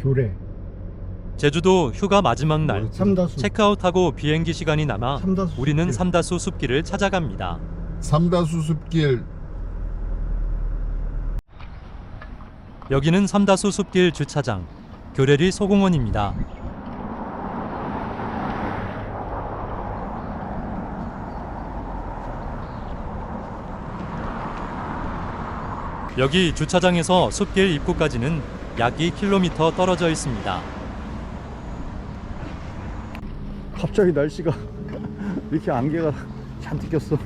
교래 제주도 휴가 마지막 날 삼다수 체크아웃하고 비행기 시간이 남아 삼다수 우리는 숲길. 삼다수 숲길을 찾아갑니다. 삼다수 숲길 여기는 삼다수 숲길 주차장 교래리 소공원입니다. 여기 주차장에서 숲길 입구까지는 약 2km 떨어져 있습니다. 갑자기 날씨가 이렇게 안개가 잔뜩 꼈어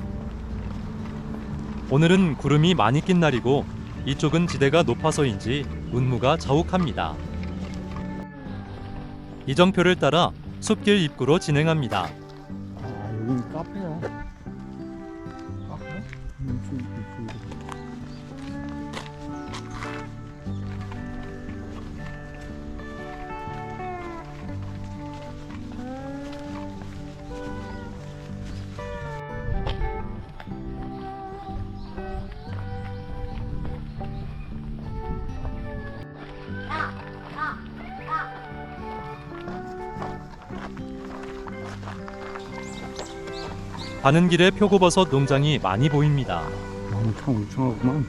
오늘은 구름이 많이 낀 날이고 이쪽은 지대가 높아서인지 운무가 자욱합니다. 이정표를 따라 숲길 입구로 진행합니다. 가는 길에 표고버섯 농장이 많이 보입니다. 엄청 울창하구만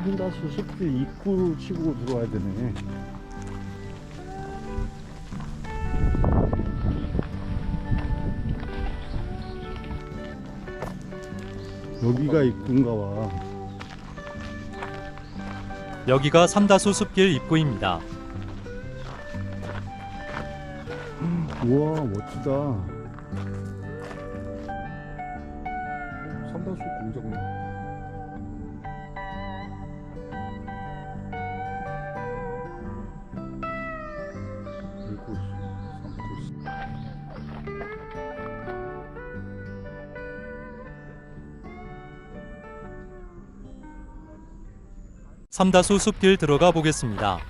삼다수 숲길 입구 치고 들어와야 되네. 여기가 입구인가 봐. 여기가 삼다수 숲길 입구입니다. 우와 멋지다. 삼다수 공장 읽 삼다수 숲길 들어가 보겠습니다.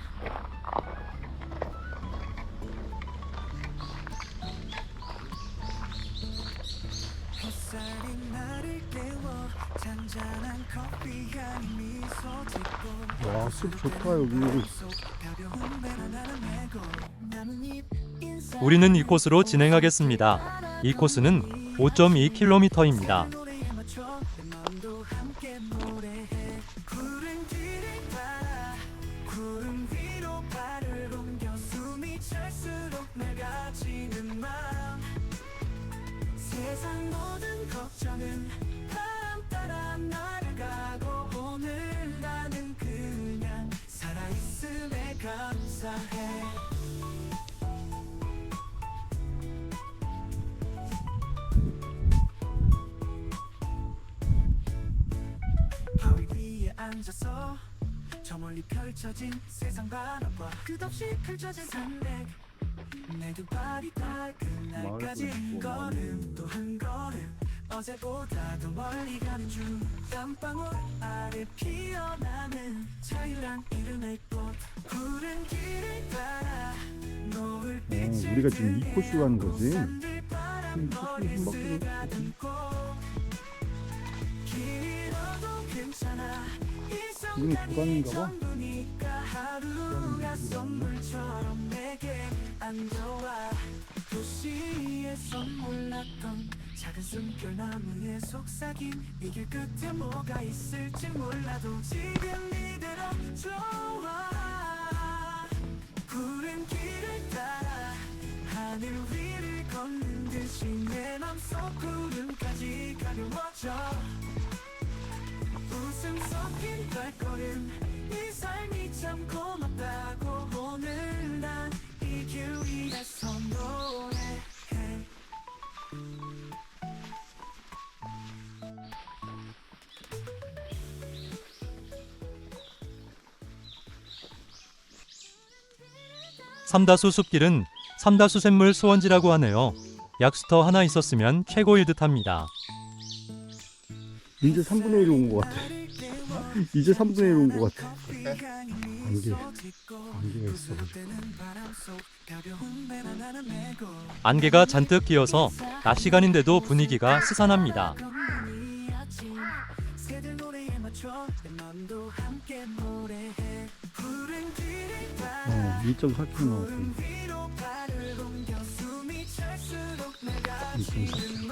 짓고 와숲 좋다 여기 우리는 이 코스로 진행하겠습니다. 이 코스는 5.2km입니다. 감사해 바위 위에 앉아서 저 멀리 펼쳐진 세상 바라봐 끝없이 펼쳐진 산맥 내 두 발이 닿을 그날까지 한 걸음 또 한 걸음 어제보다 더 멀리 가는 중 땀방울 아래 피어나는 자유란 이름의 꽃 푸른 길을 따라 노을 어, 빛을 우리가 지금 이 코스 가는 거지? 산들 바람 음, 코스 머리 한 바퀴 길어도 괜찮아. 이 이건 순간이 구간인가 봐. 선물처럼 내게 안겨와. 도시에 선물 났던 작은 숨결 나무에 속삭임. 이길 끝에 뭐가 있을지 몰라도 지금 이대로 좋아. 푸른 길을 따라 하늘 위를 걷는 듯이 내 맘속 구름까지 가벼워져. 웃음 섞인 발걸음 이 삶이 참 고맙다고 오늘 난 이길 위에서 노래해 삼다수 숲길은 삼다수 샘물 수원지라고 하네요. 약수터 하나 있었으면 최고일 듯합니다. 이제 3분의 1온것 같아. 이제 3분의 1온 것 같아. 안개, 안개가 있어. 안개가 잔뜩 끼어서 낮 시간인데도 분위기가 스산합니다. 어, 2.4km 나왔어. 위로 발을 옮겨 숨이 찰수록 내가 2.4km.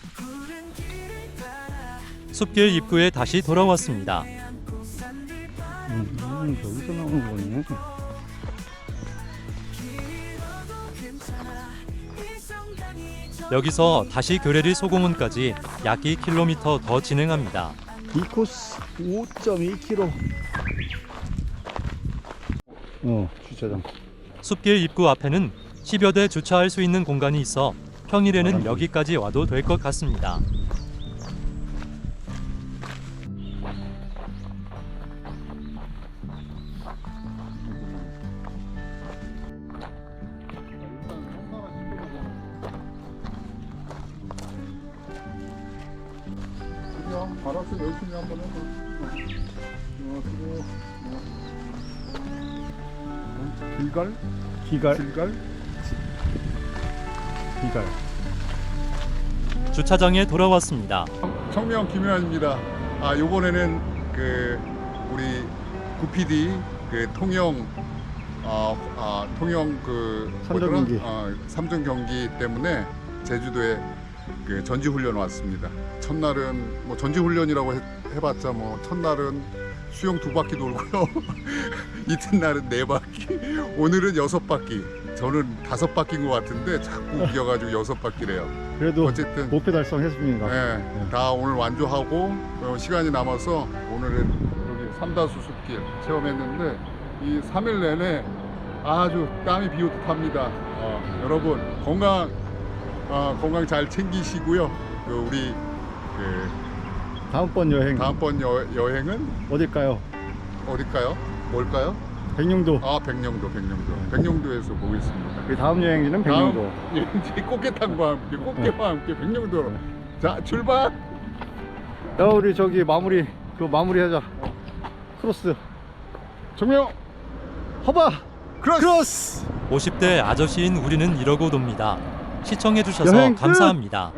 숲길 입구에 다시 돌아왔습니다. 음, 음, 여기서 나오는 거네. 여기서 다시 교레리 소공원까지 약 2km 더 진행합니다. 이 코스 5.2km. 어, 주차장. 숲길 입구 앞에는 10여 대 주차할 수 있는 공간이 있어 평일에는 여기까지 와도 될 것 같습니다. 그냥 알아서 열심히 한번 해봐. 어, 그리고 어, 길갈? 기갈, 길갈? 기갈. 주차장에 돌아왔습니다. 청명 김효환입니다. 아 요번에는 그 우리 구PD 그 통영 아, 아 통영 그 삼전 뭐더라? 경기. 아, 삼전 경기 때문에 제주도에 그 전지 훈련 왔습니다. 첫날은 뭐 전지 훈련이라고 해, 해봤자 뭐 첫날은 수영 두 바퀴 돌고요. 이튿날은 네 바퀴. 오늘은 여섯 바퀴. 저는 다섯 바퀴인 것 같은데 자꾸 이겨가지고 여섯 바퀴래요. 그래도 어쨌든 목표 달성했습니다. 네, 다 오늘 완주하고 어, 시간이 남아서 오늘은 여기 삼다수 숲길 체험했는데 이 3일 내내 아주 땀이 비오듯 합니다. 어, 여러분 건강 어, 건강 잘 챙기시고요. 그 우리 그 다음번 여행 다음번 여, 여행은 어딜까요? 어딜까요? 뭘까요? 백령도. 아 백령도 백령도 백령도에서 보겠습니다. 그 다음 여행지는 다음 백령도. 여행지 꽃게탕과 함께 꽃게와 함께 백령도로 자 출발. 야, 우리 저기 마무리, 그 마무리하자. 크로스. 정명 허바! 크로스. 크로스! 50대 아저씨인 우리는 이러고 돕니다. 시청해주셔서 여행 끝! 감사합니다.